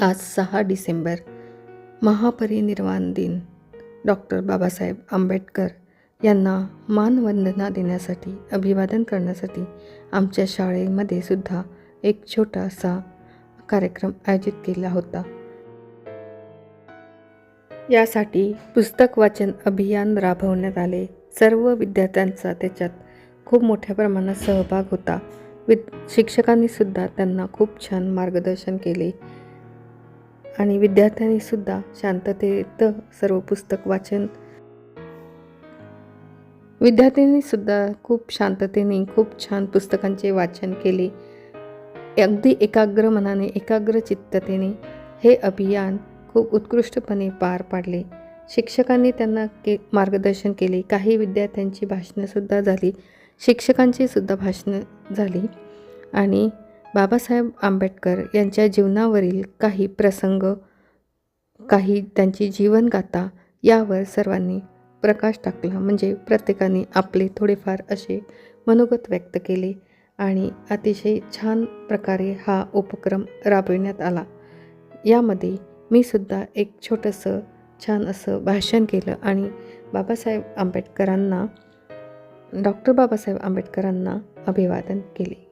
आज सहा डिसेंबर महापरिनिर्वाण दिन. डॉक्टर बाबासाहेब आंबेडकर यांना मानवंदना देण्यासाठी अभिवादन करण्यासाठी आमच्या शाळेमध्ये सुद्धा एक छोटासा कार्यक्रम आयोजित केला होता. यासाठी पुस्तक वाचन अभियान राबवण्यात आले. सर्व विद्यार्थ्यांचा त्याच्यात खूप मोठ्या प्रमाणात सहभाग होता. विद शिक्षकांनी सुद्धा त्यांना खूप छान मार्गदर्शन केले. आणि विद्यार्थ्यांनीसुद्धा शांततेत सर्व पुस्तक वाचन विद्यार्थ्यांनीसुद्धा खूप शांततेने खूप छान पुस्तकांचे वाचन केले. अगदी एकाग्र मनाने एकाग्र चित्ततेने हे अभियान खूप उत्कृष्टपणे पार पाडले. शिक्षकांनी त्यांना के मार्गदर्शन केले. काही विद्यार्थ्यांची भाषणंसुद्धा झाली. शिक्षकांची सुद्धा भाषणं झाली. आणि बाबासाहेब आंबेडकर यांच्या जीवनावरील काही प्रसंग काही त्यांची जीवनगाथा यावर सर्वांनी प्रकाश टाकला. म्हणजे प्रत्येकाने आपले थोडेफार असे मनोगत व्यक्त केले आणि अतिशय छान प्रकारे हा उपक्रम राबविण्यात आला. यामध्ये मी सुद्धा एक छोटंसं छान असं भाषण केलं आणि बाबासाहेब आंबेडकरांना डॉक्टर बाबासाहेब आंबेडकरांना अभिवादन केले.